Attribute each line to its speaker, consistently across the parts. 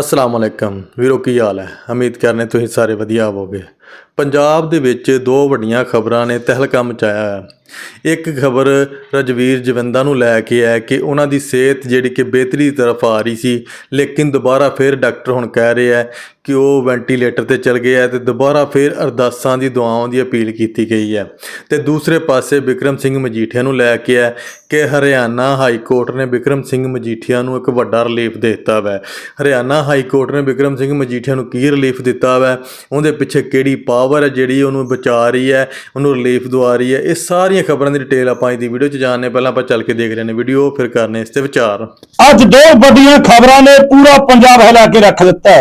Speaker 1: ਅਸਲਾਮ ਅਲੈਕਮ। ਵੀਰੋ ਕੀ ਹਾਲ ਹੈ? ਉਮੀਦ ਕਰਨੇ ਤੁਸੀਂ ਸਾਰੇ ਵਧੀਆ ਹੋਵੋਗੇ। ਪੰਜਾਬ ਦੇ ਵਿੱਚ ਦੋ ਵੱਡੀਆਂ ਖਬਰਾਂ ਨੇ ਤਹਿਲਕਾ ਮਚਾਇਆ ਹੈ। ਇੱਕ ਖਬਰ ਰਜਵੀਰ ਜਵੰਦਾ ਨੂੰ ਲੈ ਕੇ ਹੈ ਕਿ ਉਹਨਾਂ ਦੀ ਸਿਹਤ ਜਿਹੜੀ ਕਿ ਬਿਹਤਰੀ ਦੀ ਤਰਫ ਆ ਰਹੀ ਸੀ, ਲੇਕਿਨ ਦੁਬਾਰਾ ਫਿਰ ਡਾਕਟਰ ਹੁਣ ਕਹਿ ਰਹੇ ਹੈ ਕਿ ਉਹ ਵੈਂਟੀਲੇਟਰ ਤੇ ਚਲ ਗਏ ਹੈ ਤੇ ਦੁਬਾਰਾ ਫਿਰ ਅਰਦਾਸਾਂ ਦੀ ਦੁਆਵਾਂ ਦੀ ਅਪੀਲ ਕੀਤੀ ਗਈ ਹੈ। ਤੇ ਦੂਸਰੇ ਪਾਸੇ ਵਿਕਰਮ ਸਿੰਘ ਮਜੀਠੀਆ ਨੂੰ ਲੈ ਕੇ ਹੈ ਕਿ ਹਰਿਆਣਾ ਹਾਈ ਕੋਰਟ ਨੇ ਵਿਕਰਮ ਸਿੰਘ ਮਜੀਠੀਆ ਨੂੰ ਇੱਕ ਵੱਡਾ ਰਿਲੀਫ ਦੇ ਦਿੱਤਾ ਵੈ। ਹਰਿਆਣਾ ਹਾਈ ਕੋਰਟ ਨੇ ਵਿਕਰਮ ਸਿੰਘ ਮਜੀਠੀਆ ਨੂੰ ਕੀ ਰਿਲੀਫ ਦਿੱਤਾ ਵੈ? ਉਹਦੇ ਪਿੱਛੇ ਕਿਹੜੀ ਪਾਵਰ ਹੈ, ਜਿਹੜੀ ਉਹਨੂੰ ਬਚਾ ਰਹੀ ਹੈ, ਉਹਨੂੰ ਰਿਲੀਫ ਦਵਾ ਰਹੀ ਹੈ, ਇਹ ਸਾਰੀਆਂ ਖਬਰਾਂ ਦੀ ਡਿਟੇਲ ਆਪਾਂ ਇਸ ਦੀ ਵੀਡੀਓ 'ਚ ਜਾਣਨੇ ਪਹਿਲਾਂ ਆਪਾਂ ਚੱਲ ਕੇ ਦੇਖ ਲੈਣੇ ਵੀਡੀਓ ਫਿਰ ਕਰਨੇ ਇਸ ਤੇ ਵਿਚਾਰ।
Speaker 2: ਅੱਜ ਦੋ ਵੱਡੀਆਂ ਖਬਰਾਂ ਨੇ, ਪੂਰਾ ਪੰਜਾਬ ਹਿਲਾ ਕੇ ਰੱਖ ਦਿੱਤਾ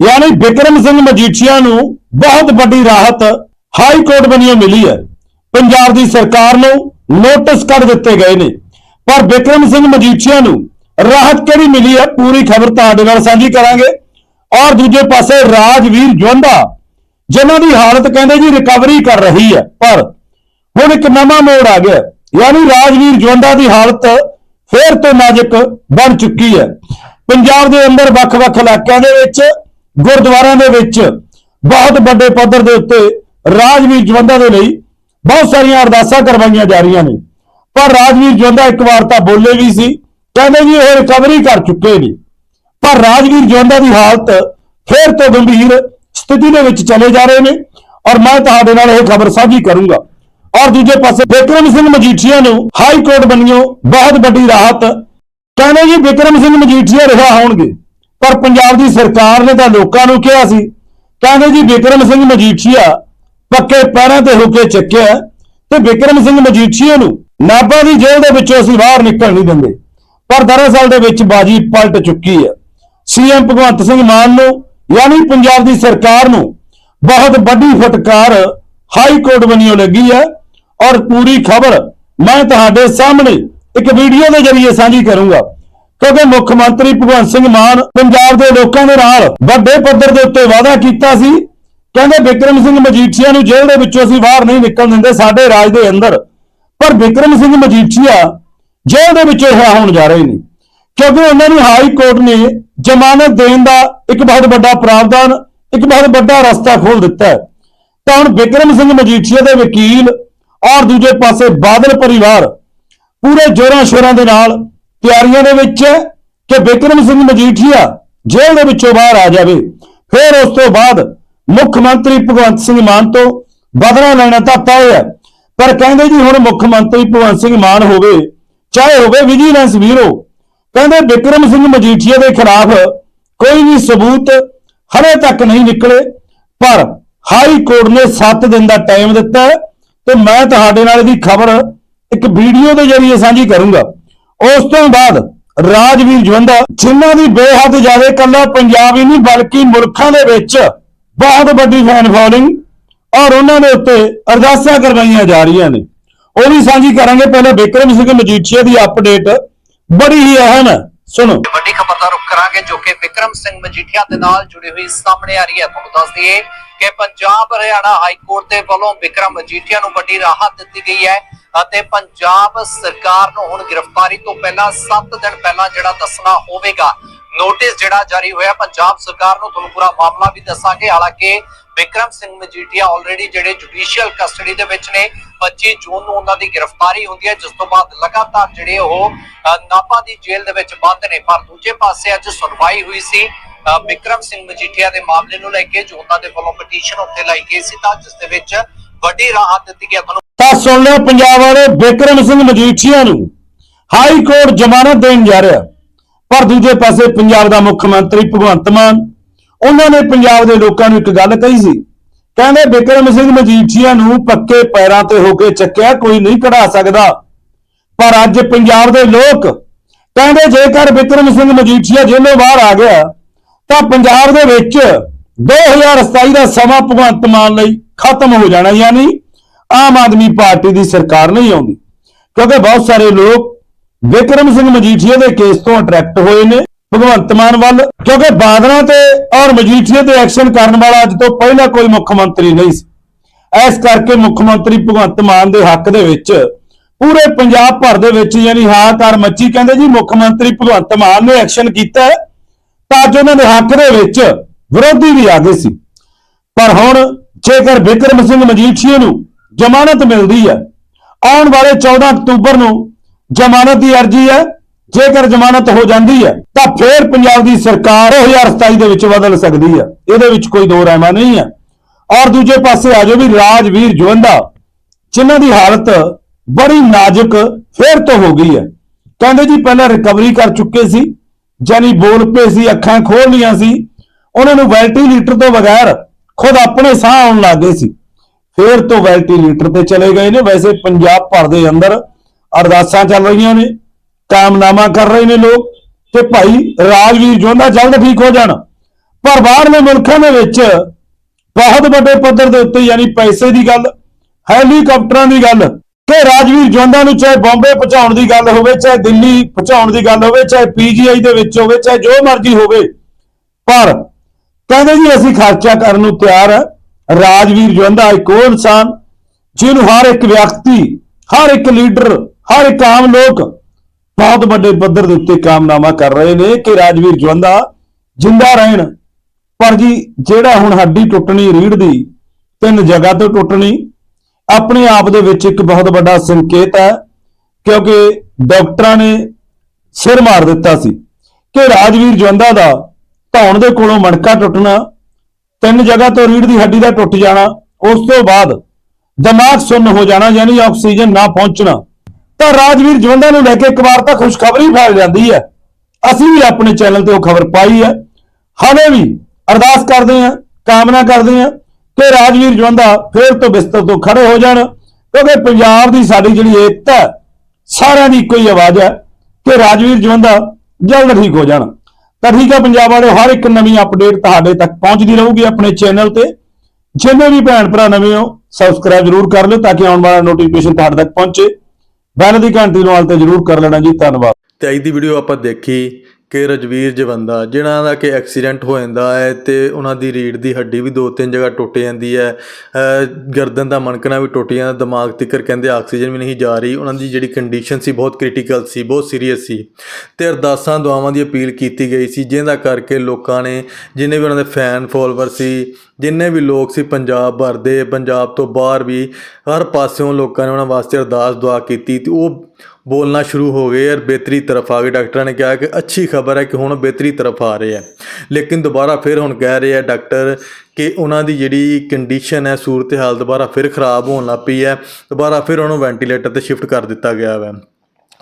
Speaker 2: ਯਾਨੀ ਵਿਕਰਮ ਸਿੰਘ ਮਜੀਠੀਆ ਨੂੰ ਬਹੁਤ ਵੱਡੀ ਰਾਹਤ ਹਾਈ ਕੋਰਟ ਬਣੀਓ ਮਿਲੀ ਹੈ। ਪੰਜਾਬ ਦੀ ਸਰਕਾਰ ਨੂੰ ਨੋਟਿਸ ਕੱਢ ਦਿੱਤੇ ਗਏ ਨੇ। ਪਰ ਵਿਕਰਮ ਸਿੰਘ ਮਜੀਠੀਆ ਨੂੰ ਰਾਹਤ ਕਿਹੜੀ ਮਿਲੀ ਹੈ? ਪੂਰੀ ਖਬਰ ਤੁਹਾਡੇ ਨਾਲ ਸਾਂਝੀ ਕਰਾਂਗੇ। ਔਰ ਦੂਜੇ ਪਾਸੇ ਰਾਜਵੀਰ ਜਵੰਦਾ ਜਿਨ੍ਹਾਂ ਦੀ ਹਾਲਤ ਕਹਿੰਦੇ ਜੀ ਰਿਕਵਰੀ ਕਰ ਰਹੀ ਹੈ, ਪਰ ਹੁਣ ਇੱਕ ਨਵਾਂ ਮੋੜ ਆ ਗਿਆ। ਯਾਨੀ ਰਾਜਵੀਰ ਜਵੰਦਾ ਦੀ ਹਾਲਤ ਫੇਰ ਤੋਂ ਨਾਜ਼ੁਕ ਬਣ ਚੁੱਕੀ ਹੈ। ਪੰਜਾਬ ਦੇ ਅੰਦਰ ਵੱਖ-ਵੱਖ ਇਲਾਕਿਆਂ ਦੇ ਵਿੱਚ, ਗੁਰਦੁਆਰਿਆਂ ਦੇ ਵਿੱਚ ਬਹੁਤ ਵੱਡੇ ਪੱਧਰ ਦੇ ਉੱਤੇ ਰਾਜਵੀਰ ਜਵੰਦਾ ਦੇ ਲਈ ਬਹੁਤ ਸਾਰੀਆਂ ਅਰਦਾਸਾਂ ਕਰਵਾਈਆਂ ਜਾ ਰਹੀਆਂ ਨੇ। ਪਰ ਰਾਜਵੀਰ ਜਵੰਦਾ ਇੱਕ ਵਾਰ ਤਾਂ ਬੋਲੇ ਵੀ ਸੀ, ਕਹਿੰਦੇ ਜੀ ਇਹ ਰਿਕਵਰੀ ਕਰ ਚੁੱਕੇ ਨੇ। ਪਰ ਰਾਜਵੀਰ ਜਵੰਦਾ ਦੀ ਹਾਲਤ ਫੇਰ ਤੋਂ ਗੰਭੀਰ ਸਥਿਤੀ ਦੇ ਵਿੱਚ ਚਲੇ ਜਾ ਰਹੇ ਨੇ ਔਰ ਮੈਂ ਤੁਹਾਡੇ ਨਾਲ ਇਹ ਖਬਰ ਸਾਂਝੀ ਕਰੂੰਗਾ। ਔਰ ਦੂਜੇ ਪਾਸੇ ਵਿਕਰਮ ਸਿੰਘ ਮਜੀਠੀਆ ਨੂੰ ਹਾਈ ਕੋਰਟ ਬਣਿਓ ਬਹੁਤ ਵੱਡੀ ਰਾਹਤ। ਕਹਿੰਦੇ ਜੀ ਵਿਕਰਮ ਸਿੰਘ ਮਜੀਠੀਆ ਰਿਹਾ ਹੋਣਗੇ, ਪਰ ਪੰਜਾਬ ਦੀ ਸਰਕਾਰ ਨੇ ਤਾਂ ਲੋਕਾਂ ਨੂੰ ਕਿਹਾ ਸੀ, ਕਹਿੰਦੇ ਜੀ ਵਿਕਰਮ ਸਿੰਘ ਮਜੀਠੀਆ ਪੱਕੇ ਪੈਰਾਂ ਤੇ ਹੋ ਕੇ ਚੱਕਿਆ ਤੇ ਵਿਕਰਮ ਸਿੰਘ ਮਜੀਠੀਆ ਨੂੰ ਨਾਭਾ ਦੀ ਜੇਲ੍ਹ ਦੇ ਵਿੱਚੋਂ ਅਸੀਂ ਬਾਹਰ ਨਿਕਲ ਨਹੀਂ ਦਿੰਦੇ। ਪਰ ਦਰਅਸਲ ਦੇ ਵਿੱਚ ਬਾਜੀ ਪਲਟ ਚੁੱਕੀ ਹੈ। ਸੀਐਮ ਭਗਵੰਤ ਸਿੰਘ ਮਾਨ ਨੂੰ ਯਾਨੀ ਪੰਜਾਬ ਦੀ ਸਰਕਾਰ ਨੂੰ ਬਹੁਤ ਵੱਡੀ ਫਟਕਾਰ ਹਾਈ ਕੋਰਟ ਬਣੀਓ ਲੱਗੀ ਹੈ ਔਰ ਪੂਰੀ ਖਬਰ ਮੈਂ ਤੁਹਾਡੇ ਸਾਹਮਣੇ ਇੱਕ ਵੀਡੀਓ ਦੇ ਜ਼ਰੀਏ ਸਾਂਝੀ ਕਰੂੰਗਾ। ਕਿਉਂਕਿ ਮੁੱਖ ਮੰਤਰੀ ਭਗਵੰਤ ਸਿੰਘ ਮਾਨ ਪੰਜਾਬ ਦੇ ਲੋਕਾਂ ਦੇ ਨਾਲ ਵੱਡੇ ਪੱਧਰ ਦੇ ਉੱਤੇ ਵਾਅਦਾ ਕੀਤਾ ਸੀ। ਕਹਿੰਦੇ ਵਿਕਰਮ ਸਿੰਘ ਮਜੀਠੀਆ ਨੂੰ ਜੇਲ੍ਹ ਦੇ ਵਿੱਚੋਂ ਅਸੀਂ ਬਾਹਰ ਨਹੀਂ ਨਿਕਲਣ ਦਿੰਦੇ, ਸਾਡੇ ਰਾਜ ਦੇ ਅੰਦਰ। ਪਰ ਵਿਕਰਮ ਸਿੰਘ ਮਜੀਠੀਆ ਜੇਲ੍ਹ ਦੇ ਵਿੱਚੋਂ ਰਿਹਾ ਹੋਣ ਜਾ ਰਹੇ ਨੇ। ਕਿਉਂਕਿ ਉਹਨਾਂ ਨੂੰ ਹਾਈ ਕੋਰਟ ਨੇ ਜ਼ਮਾਨਤ ਦੇਣ ਦਾ ਇੱਕ ਬਹੁਤ ਵੱਡਾ ਪ੍ਰਾਵਧਾਨ, ਇੱਕ ਬਹੁਤ ਵੱਡਾ ਰਸਤਾ ਖੋਲ ਦਿੱਤਾ ਹੈ। ਤਾਂ ਹੁਣ ਵਿਕਰਮ ਸਿੰਘ ਮਜੀਠੀਆ ਦੇ ਵਕੀਲ ਔਰ ਦੂਜੇ ਪਾਸੇ ਬਾਦਲ ਪਰਿਵਾਰ ਪੂਰੇ ਜੋਰਾਂ ਸ਼ੋਰਾਂ ਦੇ ਨਾਲ ਤਿਆਰੀਆਂ ਦੇ ਵਿੱਚ ਹੈ ਕਿ ਵਿਕਰਮ ਸਿੰਘ ਮਜੀਠੀਆ ਜੇਲ੍ਹ ਦੇ ਵਿੱਚੋਂ ਬਾਹਰ ਆ ਜਾਵੇ। ਫਿਰ ਉਸ ਤੋਂ ਬਾਅਦ ਮੁੱਖ ਮੰਤਰੀ ਭਗਵੰਤ ਸਿੰਘ ਮਾਨ ਤੋਂ ਬਦਲਾ ਲੈਣਾ ਤਾਂ ਤੈਅ ਹੈ। ਪਰ ਕਹਿੰਦੇ ਜੀ ਹੁਣ ਮੁੱਖ ਮੰਤਰੀ ਭਗਵੰਤ ਸਿੰਘ ਮਾਨ ਹੋਵੇ, ਚਾਹੇ ਹੋਵੇ ਵਿਜੀਲੈਂਸ ਬਿਊਰੋ ਕਹਿੰਦੇ ਵਿਕਰਮ ਸਿੰਘ ਮਜੀਠੀਆ ਦੇ ਖਿਲਾਫ ਕੋਈ ਵੀ ਸਬੂਤ ਹਰੇ ਤੱਕ ਨਹੀਂ ਨਿਕਲੇ, ਪਰ ਹਾਈ ਕੋਰਟ ਨੇ 7 ਦਿਨ ਦਾ ਟਾਈਮ ਦਿੱਤਾ ਹੈ ਤੇ ਮੈਂ ਤੁਹਾਡੇ ਨਾਲ ਇਹਦੀ ਖਬਰ ਇੱਕ ਵੀਡੀਓ ਦੇ ਜ਼ਰੀਏ ਸਾਂਝੀ ਕਰੂੰਗਾ। ਉਸ ਤੋਂ ਬਾਅਦ ਰਾਜਵੀਰ ਜਵੰਦਾ, ਜਿਨ੍ਹਾਂ ਦੀ ਬੇਹੱਦ ਜ਼ਿਆਦਾ ਕੱਲਾ ਪੰਜਾਬ ਹੀ ਨਹੀਂ, ਬਲਕਿ ਮੁਲਕਾਂ ਦੇ ਵਿੱਚ ਬਹੁਤ ਵੱਡੀ ਫੈਨ ਫੋਲੋਇੰਗ ਔਰ ਉਹਨਾਂ ਦੇ ਉੱਤੇ ਅਰਦਾਸਾਂ ਕਰਵਾਈਆਂ ਜਾ ਰਹੀਆਂ ਨੇ। ਉਹ ਵੀ ਸਾਂਝੀ ਕਰਾਂਗੇ। ਪਹਿਲਾਂ ਵਿਕਰਮ ਸਿੰਘ ਮਜੀਠੀਆ ਦੀ ਅਪਡੇਟ ਬੜੀ ਹੀ ਅਹਿਮ ਹੈ ਸੁਣੋ।
Speaker 3: ਵੱਡੀ ਖਬਰ ਦਾ ਰੁਖ ਕਰਾਂਗੇ ਜੋ ਕਿ ਵਿਕਰਮ ਸਿੰਘ ਮਜੀਠੀਆ ਦੇ ਨਾਲ ਜੁੜੀ ਹੋਈ ਸਾਹਮਣੇ ਆ ਰਹੀ ਹੈ। ਤੁਹਾਨੂੰ ਦੱਸ ਦਈਏ ਕਿ ਪੰਜਾਬ ਹਰਿਆਣਾ ਹਾਈ ਕੋਰਟ ਦੇ ਵੱਲੋਂ ਵਿਕਰਮ ਮਜੀਠੀਆ ਨੂੰ ਵੱਡੀ ਰਾਹਤ ਦਿੱਤੀ ਗਈ ਹੈ ਅਤੇ ਪੰਜਾਬ ਸਰਕਾਰ ਨੂੰ ਹੁਣ ਗ੍ਰਿਫਤਾਰੀ ਤੋਂ ਪਹਿਲਾਂ 7 ਦਿਨ ਪਹਿਲਾਂ ਜਿਹੜਾ ਦੱਸਣਾ ਹੋਵੇਗਾ। ਨੋਟਿਸ ਜਿਹੜਾ ਜਾਰੀ ਹੋਇਆ, ਪੰਜਾਬ ਸਰਕਾਰ ਨੂੰ ਤੁਹਾਨੂੰ ਪੂਰਾ ਮਾਮਲਾ ਵੀ ਦੱਸਾਂਗੇ। ਹਾਲਾਂਕਿ ਵਿਕਰਮ ਸਿੰਘ ਮਜੀਠੀਆ ਆਲਰੇਡੀ ਜਿਹੜੇ ਜੁਡੀਸ਼ੀਅਲ ਕਸਟਡੀ ਦੇ ਵਿੱਚ ਨੇ 25 ਜੂਨ ਨੂੰ ਉਹਨਾਂ ਦੀ ਗ੍ਰਿਫਤਾਰੀ ਹੁੰਦੀ ਹੈ ਜਿਸ ਤੋਂ ਬਾਅਦ ਲਗਾਤਾਰ ਜਿਹੜੇ ਉਹ ਅ, ਦੀ ਜੇਲ੍ਹ ਦੇ ਵਿੱਚ ਬੰਦ ਨੇ। ਪਰ ਦੂਜੇ ਪਾਸੇ ਅੱਜ ਸੁਣਵਾਈ ਹੋਈ ਸੀ। ਵਿਕਰਮ ਸਿੰਘ ਮਜੀਠੀਆ ਦੇ ਮਾਮਲੇ ਨੂੰ ਲੈ ਕੇ ਜੋ ਉਹਨਾਂ ਦੇ ਵੱਲੋਂ ਪਟੀਸ਼ਨ ਉੱਤੇ ਲਾਈ ਗਈ ਸੀ ਤਾਂ ਜਿਸ ਦੇ ਵਿੱਚ ਵੱਡੀ ਰਾਹਤ ਦਿੱਤੀ ਗਈ ਤੁਹਾਨੂੰ
Speaker 2: ਤਾਂ ਸੁਣ ਲਿਓ ਪੰਜਾਬ ਵਾਲੇ ਵਿਕਰਮ ਸਿੰਘ ਮਜੀਠੀਆ ਨੂੰ ਹਾਈ ਕੋਰਟ ਜ਼ਮਾਨਤ ਦੇਣ ਜਾ ਰਿਹਾ। ਪਰ ਦੂਜੇ ਪਾਸੇ ਪੰਜਾਬ ਦਾ ਮੁੱਖ ਮੰਤਰੀ ਭਗਵੰਤ ਮਾਨ ਉਹਨਾਂ ਨੇ ਪੰਜਾਬ ਦੇ ਲੋਕਾਂ ਨੂੰ ਇੱਕ ਗੱਲ ਕਹੀ ਸੀ ਕਹਿੰਦੇ ਬਿਕਰਮ ਸਿੰਘ ਮਜੀਠੀਆ ਨੂੰ ਪੱਕੇ ਪੈਰਾਂ ਤੇ ਹੋ ਕੇ ਚੱਕਿਆ, ਕੋਈ ਨਹੀਂ ਕਢਾ ਸਕਦਾ। ਪਰ ਅੱਜ ਪੰਜਾਬ ਦੇ ਲੋਕ ਕਹਿੰਦੇ ਜੇਕਰ ਬਿਕਰਮ ਸਿੰਘ ਮਜੀਠੀਆ ਜੇਲੋਂ ਬਾਹਰ ਆ ਗਿਆ, ਤਾਂ ਪੰਜਾਬ ਦੇ ਵਿੱਚ 2027 ਦਾ ਸਮਾਂ ਭਗਵੰਤ ਮਾਨ ਲਈ ਖਤਮ ਹੋ ਜਾਣਾ ਯਾਨੀ ਆਮ ਆਦਮੀ ਪਾਰਟੀ ਦੀ ਸਰਕਾਰ ਨਹੀਂ ਆਉਂਦੀ। ਕਿਉਂਕਿ ਬਹੁਤ ਸਾਰੇ ਲੋਕ ਵਿਕਰਮ ਸਿੰਘ ਮਜੀਠੀਆ ਦੇ ਕੇਸ ਤੋਂ ਅਟਰੈਕਟ ਹੋਏ ਨੇ। ਭਗਵੰਤ ਮਾਨ ਵੱਲ, ਕਿਉਂਕਿ ਬਾਦਲਾਂ ਤੇ ਔਰ ਮਜੀਠੀਏ ਤੇ ਐਕਸ਼ਨ ਕਰਨ ਵਾਲਾ ਅੱਜ ਤੋਂ ਪਹਿਲਾਂ ਕੋਈ ਮੁੱਖ ਮੰਤਰੀ ਨਹੀਂ ਸੀ। ਇਸ ਕਰਕੇ ਮੁੱਖ ਮੰਤਰੀ ਭਗਵੰਤ ਮਾਨ ਦੇ ਹੱਕ ਦੇ ਵਿੱਚ ਪੂਰੇ ਪੰਜਾਬ ਭਰ ਦੇ ਵਿੱਚ ਯਾਨੀ ਹਾਕਾਰ ਮੱਚੀ। ਕਹਿੰਦੇ ਜੀ, ਮੁੱਖ ਮੰਤਰੀ ਭਗਵੰਤ ਮਾਨ ਨੇ ਐਕਸ਼ਨ ਕੀਤਾ ਹੈ, ਤਾਂ ਚ ਉਹਨਾਂ ਦੇ ਹੱਕ ਦੇ ਵਿੱਚ ਵਿਰੋਧੀ ਵੀ ਆ ਗਏ ਸੀ। ਪਰ ਹੁਣ ਜੇਕਰ ਬਿਕਰਮ ਸਿੰਘ ਮਜੀਠੀਏ ਨੂੰ ਜ਼ਮਾਨਤ ਮਿਲਦੀ ਹੈ, ਆਉਣ ਵਾਲੇ 14 ਅਕਤੂਬਰ ਨੂੰ ਜ਼ਮਾਨਤ ਦੀ ਅਰਜ਼ੀ ਹੈ ਜੇਕਰ ਜ਼ਮਾਨਤ ਹੋ ਜਾਂਦੀ ਹੈ, ਤਾਂ ਫੇਰ ਪੰਜਾਬ ਦੀ ਸਰਕਾਰ 2027 ਦੇ ਵਿੱਚ ਬਦਲ ਸਕਦੀ ਹੈ। ਇਹਦੇ ਵਿੱਚ ਕੋਈ ਦੋ ਰਹਿਮਾ ਨਹੀਂ ਹੈ। ਔਰ ਦੂਜੇ ਪਾਸੇ ਆ ਜਾਓ ਵੀ ਰਾਜਵੀਰ ਜਵੰਦਾ, ਜਿਨ੍ਹਾਂ ਦੀ ਹਾਲਤ ਬੜੀ ਨਾਜ਼ੁਕ ਫੇਰ ਤੋਂ ਹੋ ਗਈ ਹੈ। ਕਹਿੰਦੇ ਜੀ ਪਹਿਲਾਂ ਰਿਕਵਰੀ ਕਰ ਚੁੱਕੇ ਸੀ ਜਾਨੀ ਬੋਲ ਪਏ ਸੀ, ਅੱਖਾਂ ਖੋਲ ਲੀਆਂ ਸੀ। ਉਹਨਾਂ ਨੂੰ ਵੈਂਟੀਲੇਟਰ ਤੋਂ ਬਗੈਰ ਖੁਦ ਆਪਣੇ ਸਾਹ ਆਉਣ ਲੱਗ ਗਏ ਸੀ। ਫੇਰ ਤੋਂ ਵੈਂਟੀਲੇਟਰ ਤੇ ਚਲੇ ਗਏ ਨੇ। ਵੈਸੇ ਪੰਜਾਬ ਭਰ ਦੇ ਅੰਦਰ ਅਰਦਾਸਾਂ ਚੱਲ ਰਹੀਆਂ ਨੇ। ਕਾਮਨਾਮਾ ਕਰ ਰਹੇ ਨੇ ਲੋਕ ਕਿ ਭਾਈ ਰਾਜਵੀਰ ਜੋਂਦਾ ਜਲਦ ਠੀਕ ਹੋ ਜਾਣ। ਪਰ ਬਾਹਰਲੇ ਮੁਲਕਾਂ ਦੇ ਵਿੱਚ ਬਹੁਤ ਵੱਡੇ ਪੱਧਰ ਦੇ ਉੱਤੇ ਯਾਨੀ ਪੈਸੇ ਦੀ ਗੱਲ, ਹੈਲੀਕਾਪਟਰਾਂ ਦੀ ਗੱਲ, ਕਿ ਰਾਜਵੀਰ ਜੋਂਦਾ ਨੂੰ ਚਾਹੇ ਬੰਬੇ ਪਹੁੰਚਾਉਣ ਦੀ ਗੱਲ ਹੋਵੇ, ਚਾਹੇ ਦਿੱਲੀ ਪਹੁੰਚਾਉਣ ਦੀ ਗੱਲ ਹੋਵੇ, ਚਾਹੇ ਪੀਜੀਆਈ ਦੇ ਵਿੱਚ ਹੋਵੇ, ਚਾਹੇ ਜੋ ਮਰਜ਼ੀ ਹੋਵੇ, ਪਰ ਕਹਿੰਦੇ ਜੀ ਅਸੀਂ ਖਰਚਾ ਕਰਨ ਨੂੰ ਤਿਆਰ ਹੈ। ਰਾਜਵੀਰ ਜਵੰਦਾ ਇੱਕ ਉਹ ਇਨਸਾਨ, ਜਿਹਨੂੰ ਹਰ ਇੱਕ ਵਿਅਕਤੀ, ਹਰ ਇੱਕ ਲੀਡਰ, ਹਰ ਇੱਕ ਆਮ ਲੋਕ ਬਹੁਤ ਵੱਡੇ ਪੱਧਰ ਦੇ ਉੱਤੇ ਕਾਮਨਾਮਾ ਕਰ ਰਹੇ ਨੇ ਕਿ ਰਾਜਵੀਰ ਜਵੰਦਾ ਜਿੰਦਾ ਰਹਿਣ। ਪਰ ਜੀ, ਜਿਹੜਾ ਹੁਣ ਹੱਡੀ ਟੁੱਟਣੀ ਰੀੜ ਦੀ ਤਿੰਨ ਜਗ੍ਹਾ ਤੋਂ ਟੁੱਟਣੀ, ਆਪਣੇ ਆਪ ਦੇ ਵਿੱਚ ਇੱਕ ਬਹੁਤ ਵੱਡਾ ਸੰਕੇਤ ਹੈ, ਕਿਉਂਕਿ ਡਾਕਟਰਾਂ ਨੇ ਸਿਰ ਮਾਰ ਦਿੱਤਾ ਸੀ ਕਿ ਰਾਜਵੀਰ ਜਵੰਦਾ ਦਾ ਧੌਣ ਦੇ ਕੋਲੋਂ ਮਣਕਾ ਟੁੱਟਣਾ, ਤਿੰਨ ਜਗ੍ਹਾ ਤੋਂ ਰੀੜ ਦੀ ਹੱਡੀ ਦਾ ਟੁੱਟ ਜਾਣਾ, ਉਸ ਤੋਂ ਬਾਅਦ ਦਿਮਾਗ ਸੁੰਨ ਹੋ ਜਾਣਾ, ਯਾਨੀ ਆਕਸੀਜਨ ਨਾ ਪਹੁੰਚਣਾ। ਤਾਂ ਰਾਜਵੀਰ ਜਵੰਦਾ ਨੂੰ ਲੈ ਕੇ ਇੱਕ ਵਾਰ ਤਾਂ ਖੁਸ਼ਖਬਰੀ ਫੈਲ ਜਾਂਦੀ ਹੈ। ਅਸੀਂ ਵੀ ਆਪਣੇ ਚੈਨਲ ਤੇ ਉਹ ਖਬਰ ਪਾਈ ਹੈ। ਹਾਲੇ ਵੀ ਅਰਦਾਸ ਕਰਦੇ ਹਾਂ, ਕਾਮਨਾ ਕਰਦੇ ਹਾਂ ਕਿ ਰਾਜਵੀਰ ਜਵੰਦਾ ਫੇਰ ਤੋਂ ਬਿਸਤਰ ਤੋਂ ਖੜੇ ਹੋ ਜਾਣ ਕਿਉਂਕਿ ਪੰਜਾਬ ਦੀ ਸਾਡੀ ਜਿਹੜੀ ਏਕਤਾ ਸਾਰਿਆਂ ਦੀ ਇੱਕੋ ਹੀ ਆਵਾਜ਼ ਹੈ ਕਿ ਰਾਜਵੀਰ ਜਵੰਦਾ ਜਲਦ ਠੀਕ ਹੋ ਜਾਣ। ਤਾਂ ਠੀਕ ਹੈ ਪੰਜਾਬ ਵਾਲੇ ਹਰ ਇੱਕ ਨਵੀਂ ਅਪਡੇਟ ਤੁਹਾਡੇ ਤੱਕ ਪਹੁੰਚਦੀ ਰਹੂਗੀ ਆਪਣੇ ਚੈਨਲ ਤੇ। ਜਿੰਨੇ ਵੀ ਭੈਣ ਭਰਾ ਨਵੇਂ ਹੋ ਸਬਸਕ੍ਰਾਈਬ ਜ਼ਰੂਰ ਕਰ ਲਿਓ ਤਾਂ ਕਿ ਆਉਣ ਵਾਲਾ ਨੋਟੀਫਿਕੇਸ਼ਨ ਤੁਹਾਡੇ ਤੱਕ ਪਹੁੰਚੇ। ਬੈਲ ਦੀ ਘੰਟੀ ਨੂੰ ਹਾਲ ਤੇ ਜ਼ਰੂਰ ਕਰ ਲੈਣਾ ਜੀ, ਧੰਨਵਾਦ।
Speaker 1: ਤੇ ਅੱਜ ਦੀ ਵੀਡੀਓ ਆਪਾਂ ਦੇਖੀ ਕਿ ਰਜਵੀਰ ਜਵੰਦਾ ਜਿਨ੍ਹਾਂ ਦਾ ਕਿ ਐਕਸੀਡੈਂਟ ਹੋ ਜਾਂਦਾ ਹੈ ਤੇ ਉਹਨਾਂ ਦੀ ਰੀੜ ਦੀ ਹੱਡੀ ਵੀ ਦੋ ਤਿੰਨ ਜਗ੍ਹਾ ਟੁੱਟ ਜਾਂਦੀ ਹੈ ਗਰਦਨ ਦਾ ਮਣਕਣਾ ਵੀ ਟੁੱਟ ਜਾਂਦਾ, ਦਿਮਾਗ ਤਿੱਕਰ ਕਹਿੰਦੇ ਆਕਸੀਜਨ ਵੀ ਨਹੀਂ ਜਾ ਰਹੀ, ਉਹਨਾਂ ਦੀ ਜਿਹੜੀ ਕੰਡੀਸ਼ਨ ਸੀ ਬਹੁਤ ਕ੍ਰਿਟੀਕਲ ਸੀ, ਬਹੁਤ ਸੀਰੀਅਸ ਸੀ ਤੇ ਅਰਦਾਸਾਂ, ਦੁਆਵਾਂ ਦੀ ਅਪੀਲ ਕੀਤੀ ਗਈ ਸੀ ਜਿਹਦਾ ਕਰਕੇ ਲੋਕਾਂ ਨੇ ਜਿੰਨੇ ਵੀ ਉਹਨਾਂ ਦੇ ਫੈਨ ਫੋਲੋਵਰ ਸੀ, ਜਿੰਨੇ ਵੀ ਲੋਕ ਸੀ ਪੰਜਾਬ ਭਰ ਦੇ, ਪੰਜਾਬ ਤੋਂ ਬਾਹਰ ਵੀ ਹਰ ਪਾਸਿਓਂ ਲੋਕਾਂ ਨੇ ਉਹਨਾਂ ਵਾਸਤੇ ਅਰਦਾਸ, ਦੁਆ ਕੀਤੀ ਤੇ ਉਹ ਬੋਲਣਾ ਸ਼ੁਰੂ ਹੋ ਗਏ ਔਰ ਬਿਹਤਰੀ ਤਰਫ ਆ ਗਏ। ਡਾਕਟਰਾਂ ਨੇ ਕਿਹਾ ਕਿ ਅੱਛੀ ਖਬਰ ਹੈ ਕਿ ਹੁਣ ਬਿਹਤਰੀ ਤਰਫ ਆ ਰਹੇ ਹੈ। ਲੇਕਿਨ ਦੁਬਾਰਾ ਫਿਰ ਹੁਣ ਕਹਿ ਰਹੇ ਆ ਡਾਕਟਰ ਕਿ ਉਹਨਾਂ ਦੀ ਜਿਹੜੀ ਕੰਡੀਸ਼ਨ ਹੈ ਸੂਰਤ ਹਾਲ ਦੁਬਾਰਾ ਫਿਰ ਖਰਾਬ ਹੋਣ ਲੱਗ ਪਈ ਹੈ। ਦੁਬਾਰਾ ਫਿਰ ਉਹਨੂੰ ਵੈਂਟੀਲੇਟਰ ਤੇ ਸ਼ਿਫਟ ਕਰ ਦਿੱਤਾ ਗਿਆ ਹੈ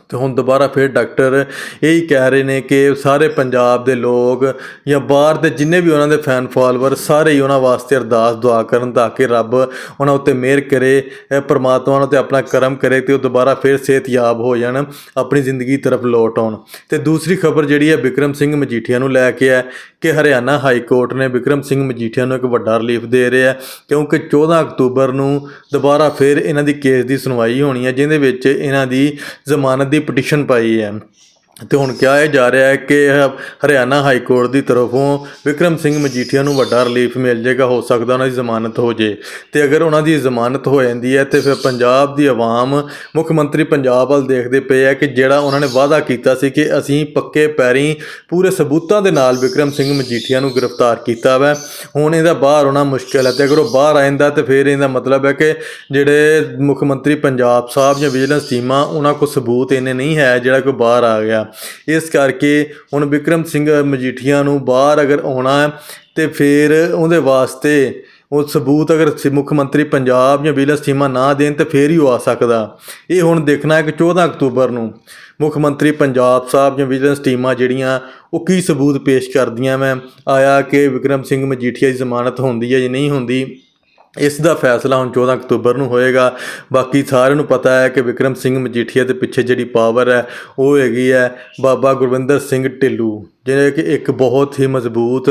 Speaker 1: ਤੇ ਹੁਣ ਦੁਬਾਰਾ ਫਿਰ ਡਾਕਟਰ ਇਹੀ ਕਹਿ ਰਹੇ ਨੇ ਕਿ ਸਾਰੇ ਪੰਜਾਬ ਦੇ ਲੋਕ ਜਾਂ ਬਾਹਰ ਦੇ ਜਿੰਨੇ ਵੀ ਉਹਨਾਂ ਦੇ ਫੈਨ ਫਾਲੋਅਰ ਸਾਰੇ ਹੀ ਉਹਨਾਂ ਵਾਸਤੇ ਅਰਦਾਸ, ਦੁਆ ਕਰਨ ਤਾਂ ਕਿ ਰੱਬ ਉਹਨਾਂ ਉੱਤੇ ਮਿਹਰ ਕਰੇ ਪਰਮਾਤਮਾ ਪ੍ਰਮਾਤਮਾ ਉਹਨਾਂ ਤੇ ਆਪਣਾ ਕਰਮ ਕਰੇ ਤੇ ਉਹ ਦੁਬਾਰਾ ਫਿਰ ਸਿਹਤਯਾਬ ਹੋ ਜਾਣ, ਆਪਣੀ ਜ਼ਿੰਦਗੀ ਤਰਫ ਲੌਟ ਆਉਣ। ਤੇ ਦੂਸਰੀ ਖਬਰ ਜਿਹੜੀ ਹੈ ਵਿਕਰਮ ਸਿੰਘ ਮਜੀਠੀਆ ਨੂੰ ਲੈ ਕੇ ਹੈ ਕਿ ਹਰਿਆਣਾ ਹਾਈ ਕੋਰਟ ਨੇ ਵਿਕਰਮ ਸਿੰਘ ਮਜੀਠੀਆ ਨੂੰ ਇੱਕ ਵੱਡਾ ਰਿਲੀਫ ਦੇ ਰਿਹਾ ਕਿਉਂਕਿ 14 ਅਕਤੂਬਰ ਨੂੰ ਦੁਬਾਰਾ ਫਿਰ ਇਹਨਾਂ ਦੀ ਕੇਸ ਦੀ ਸੁਣਵਾਈ ਹੋਣੀ ਹੈ ਜਿਹਦੇ ਵਿੱਚ ਇਹਨਾਂ ਦੀ ਜ਼ਮਾਨਤ ਦੀ ਪਟੀਸ਼ਨ ਪਾਈ ਹੈ ਤੇ ਹੁਣ ਕਿਹਾ ਇਹ ਜਾ ਰਿਹਾ ਹੈ ਕਿ ਹਰਿਆਣਾ ਹਾਈ ਕੋਰਟ ਦੀ ਤਰਫੋਂ ਵਿਕਰਮ ਸਿੰਘ ਮਜੀਠੀਆ ਨੂੰ ਵੱਡਾ ਰਿਲੀਫ ਮਿਲ ਜਾਏਗਾ, ਹੋ ਸਕਦਾ ਉਹਨਾਂ ਦੀ ਜ਼ਮਾਨਤ ਹੋ ਜੇ। ਤੇ ਅਗਰ ਉਹਨਾਂ ਦੀ ਜ਼ਮਾਨਤ ਹੋ ਜਾਂਦੀ ਹੈ, ਤੇ ਫਿਰ ਪੰਜਾਬ ਦੀ ਆਵਾਮ, ਮੁੱਖ ਮੰਤਰੀ ਪੰਜਾਬ ਵੱਲ ਦੇਖਦੇ ਪਏ ਆ ਕਿ ਜਿਹੜਾ ਉਹਨਾਂ ਨੇ ਵਾਅਦਾ ਕੀਤਾ ਸੀ ਕਿ ਅਸੀਂ ਪੱਕੇ ਪੈਰੀਂ ਪੂਰੇ ਸਬੂਤਾਂ ਦੇ ਨਾਲ ਵਿਕਰਮ ਸਿੰਘ ਮਜੀਠੀਆ ਨੂੰ ਗ੍ਰਿਫਤਾਰ ਕੀਤਾ ਵਾ, ਹੁਣ ਇਹਦਾ ਬਾਹਰ ਆਉਣਾ ਮੁਸ਼ਕਿਲ ਹੈ। ਤੇ ਅਗਰ ਉਹ ਬਾਹਰ ਆ ਜਾਂਦਾ ਤੇ ਫਿਰ ਇਹਦਾ ਮਤਲਬ ਹੈ ਕਿ ਜਿਹੜੇ ਮੁੱਖ ਮੰਤਰੀ ਪੰਜਾਬ ਸਾਹਿਬ ਜਾਂ ਵਿਜੀਲੈਂਸ ਟੀਮਾਂ, ਉਹਨਾਂ ਕੋਲ ਸਬੂਤ ਇੰਨੇ ਨਹੀਂ ਹੈ ਜਿਹੜਾ ਕੋਈ ਬਾਹਰ ਆ ਗਿਆ। ਇਸ ਕਰਕੇ ਹੁਣ ਵਿਕਰਮ ਸਿੰਘ ਮਜੀਠੀਆ ਨੂੰ ਬਾਹਰ ਅਗਰ ਆਉਣਾ ਹੈ ਤੇ ਫਿਰ ਉਹਦੇ ਵਾਸਤੇ ਉਹ ਸਬੂਤ ਅਗਰ ਸ- ਮੁੱਖ ਮੰਤਰੀ ਪੰਜਾਬ ਜਾਂ ਵਿਜੀਲੈਂਸ ਟੀਮਾਂ ਨਾ ਦੇਣ ਤੇ ਫੇਰ ਹੀ ਉਹ ਆ ਸਕਦਾ। ਇਹ ਹੁਣ ਦੇਖਣਾ ਹੈ ਕਿ 14 ਅਕਤੂਬਰ ਨੂੰ ਮੁੱਖ ਮੰਤਰੀ ਪੰਜਾਬ ਸਾਹਿਬ ਜਾਂ ਵਿਜੀਲੈਂਸ ਟੀਮਾਂ ਜਿਹੜੀਆਂ, ਉਹ ਕੀ ਸਬੂਤ ਪੇਸ਼ ਕਰਦੀਆਂ ਮੈਂ ਆਇਆ ਕਿ ਵਿਕਰਮ ਸਿੰਘ ਮਜੀਠੀਆ ਦੀ ਜ਼ਮਾਨਤ ਹੁੰਦੀ ਹੈ ਜਾਂ ਨਹੀਂ ਹੁੰਦੀ? ਇਸ ਦਾ ਫੈਸਲਾ ਹੁਣ 14 ਅਕਤੂਬਰ ਨੂੰ ਹੋਏਗਾ। ਬਾਕੀ ਸਾਰਿਆਂ ਨੂੰ ਪਤਾ ਹੈ ਕਿ ਵਿਕਰਮ ਸਿੰਘ ਮਜੀਠੀਆ ਦੇ ਪਿੱਛੇ ਜਿਹੜੀ ਪਾਵਰ ਹੈ, ਉਹ ਹੈਗੀ ਹੈ ਬਾਬਾ ਗੁਰਵਿੰਦਰ ਸਿੰਘ ਢਿੱਲੂ। ਜਿਹੜੇ ਕਿ ਇੱਕ ਬਹੁਤ ਹੀ ਮਜ਼ਬੂਤ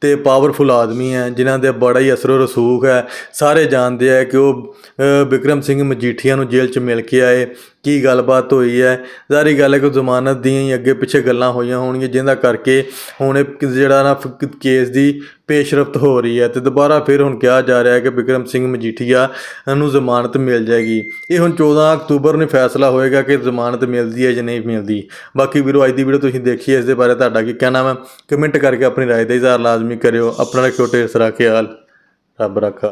Speaker 1: ਤੇ ਪਾਵਰਫੁਲ ਆਦਮੀ ਹੈ ਜਿਨ੍ਹਾਂ ਦੇ ਬੜਾ ਹੀ ਅਸਰੋ ਰਸੂਖ ਹੈ। ਸਾਰੇ ਜਾਣਦੇ ਆ ਕਿ ਉਹ ਅ, ਵਿਕਰਮ ਸਿੰਘ ਮਜੀਠੀਆ ਨੂੰ ਜੇਲ੍ਹ 'ਚ ਮਿਲ ਕੇ ਆਏ। ਕੀ ਗੱਲਬਾਤ ਹੋਈ ਹੈ? ਜ਼ਾਰੀ ਗੱਲ ਹੈ ਕਿ ਜ਼ਮਾਨਤ ਦੀਆਂ ਹੀ ਅੱਗੇ ਪਿੱਛੇ ਗੱਲਾਂ ਹੋਈਆਂ ਹੋਣਗੀਆਂ ਜਿਹਦਾ ਕਰਕੇ ਹੁਣ ਇਹ ਜਿਹੜਾ ਨਾ ਫ- ਕੇਸ ਦੀ ਪੇਸ਼ਰਫਤ ਹੋ ਰਹੀ ਹੈ। ਤੇ ਦੁਬਾਰਾ ਫਿਰ ਹੁਣ ਕਿਹਾ ਜਾ ਰਿਹਾ ਹੈ ਕਿ ਵਿਕਰਮ ਸਿੰਘ ਮਜੀਠੀਆ ਨੂੰ ਜ਼ਮਾਨਤ ਮਿਲ ਜਾਏਗੀ। ਇਹ ਹੁਣ 14 ਅਕਤੂਬਰ ਨੂੰ ਫੈਸਲਾ ਹੋਏਗਾ ਕਿ ਜ਼ਮਾਨਤ ਮਿਲਦੀ ਹੈ ਜਾਂ ਨਹੀਂ ਮਿਲਦੀ। ਬਾਕੀ ਵੀਰੋ ਅੱਜ ਦੀ ਵੀਡੀਓ ਤੁਸੀਂ ਦੇਖੀ ਇਸ ਦੇ ਬਾਰੇ ਤੁਹਾਡਾ ਕੀ ਕੀ ਕਹਿਣਾ ਵਾ ਕਮੈਂਟ ਕਰਕੇ ਆਪਣੀ ਰਾਏ ਦਾ ਇਜ਼ਹਾਰ ਲਾਜ਼ਮੀ ਕਰਿਓ, ਆਪਣਾ ਰੱਖਿਓ ਢੇਰ ਸਾਰਾ ਖਿਆਲ। ਰੱਬ ਰੱਖਾ।